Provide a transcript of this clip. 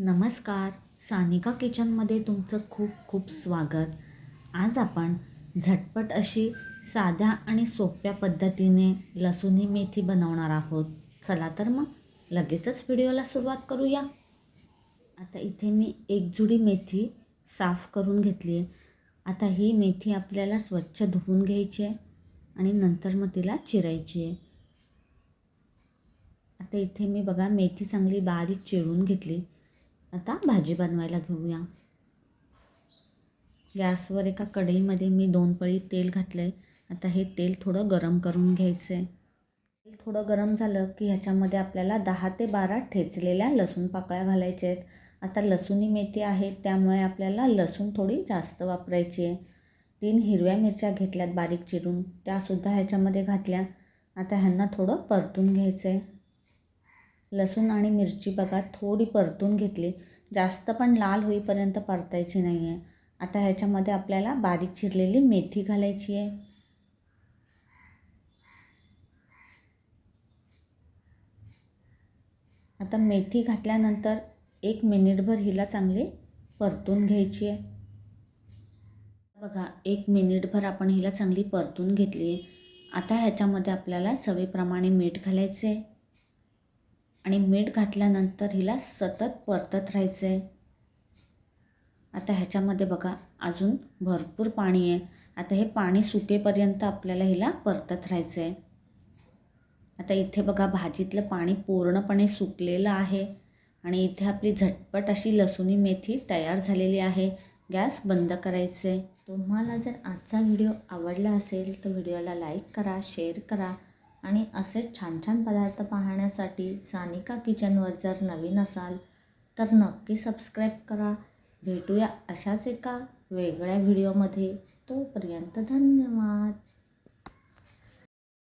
नमस्कार. सानिका किचनमध्ये तुमचं खूप खूप स्वागत. आज आपण झटपट अशी साध्या आणि सोप्या पद्धतीने लसुणी मेथी बनवणार आहोत. चला तर मग लगेचच व्हिडिओला सुरुवात करूया. आता इथे मी एक जुडी मेथी साफ करून घेतली आहे. आता ही मेथी आपल्याला स्वच्छ धुवून घ्यायची आहे आणि नंतर मग तिला चिरायची आहे. आता इथे मी बघा मेथी चांगली बारीक चिरून घेतली. आता भाजी बनवायला घेऊया. गॅसवर एका कढईमध्ये मी दोन पळी तेल घातलं आहे आता हे तेल थोडं गरम करून घ्यायचं आहे तेल थोडं गरम झालं की ह्याच्यामध्ये आपल्याला दहा ते बारा ठेचलेल्या लसूण पाकळ्या घालायच्या आहेत आता लसूणी मेथी आहे त्यामुळे आपल्याला लसूण थोडी जास्त वापरायची आहे. तीन हिरव्या मिरच्या घेतल्यात बारीक चिरून त्यासुद्धा ह्याच्यामध्ये घातल्या. आता ह्यांना थोडं परतून घ्यायचं आहे लसूण आणि मिरची बघा थोडी परतून घेतली. जास्त पण लाल होईपर्यंत परतायची नाही आहे आता ह्याच्यामध्ये आपल्याला बारीक चिरलेली मेथी घालायची आहे. आता मेथी घातल्यानंतर एक मिनिटभर हिला चांगली परतून घ्यायची आहे. बघा एक मिनिटभर आपण हिला चांगली परतून घेतली आहे. आता ह्याच्यामध्ये आपल्याला चवीप्रमाणे मीठ घालायचं आहे आणि मीठ घातल्यानंतर हिला सतत परतत राहायचं आहे आता ह्याच्यामध्ये बघा अजून भरपूर पाणी आहे. आता हे पाणी सुकेपर्यंत आपल्याला हिला परतत राहायचं आहे आता इथे बघा भाजीतलं पाणी पूर्णपणे सुकलेलं आहे आणि इथे आपली झटपट अशी लसुणी मेथी तयार झालेली आहे. गॅस बंद करायचे तुम्हाला जर आजचा व्हिडिओ आवडला असेल तर व्हिडिओला लाईक करा शेअर करा. आणि असे छान छान पदार्थ पाहण्यासाठी सानिका किचनवर जर नवीन असाल तर नक्की सबस्क्राईब करा. भेटूया अशाच एका वेगळ्या व्हिडिओमध्ये तोपर्यंत धन्यवाद.